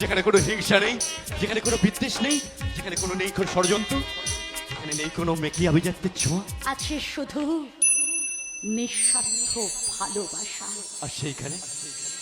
যেখানে কোনো হিংসা নেই যেখানে কোনো বিদ্বেষ নেই যেখানে কোনো নেই কোনো ষড়যন্ত্র যেখানে নেই কোনো মেকি আভিজাত্যের ছোঁয়া আছে শুধু নিঃস্বার্থ ভালোবাসা আর সেইখানে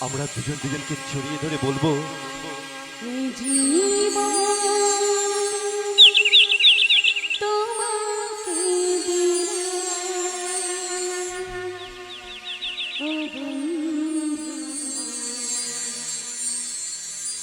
আমরা দুজন দুজনকে ছড়িয়ে ধরে বলব জীবন তোমাকে দিলাম।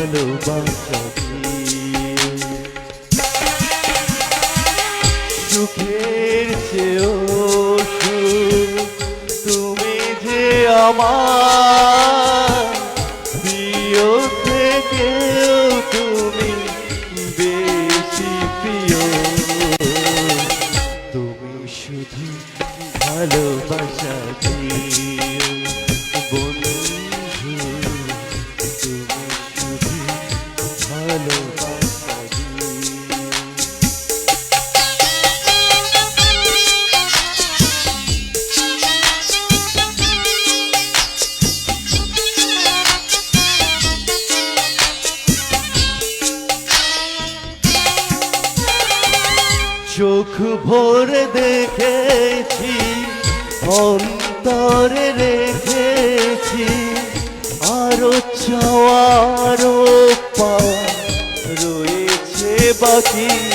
ভালোবাসা সুখের চেয়েও তুমি যে আমার। প্রিয় থেকেও তুমি বেশি প্রিয়। তুমি শুধু ভালোবাসা দিও চোখ ভরে দেখেছি অন্তরে রেখেছি। আরও চাওয়ারও পা রয়েছে বাকি।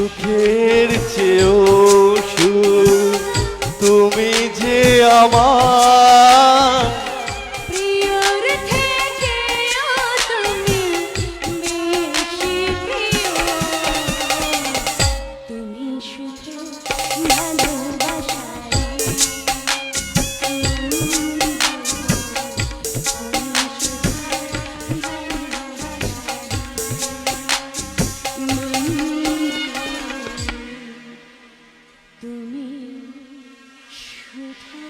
সুখের চেয়েও সুখ। তুমি যে আমার তুমি প্রিয়। তুমি শুধু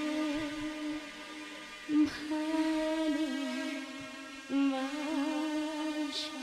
ভালো বাসা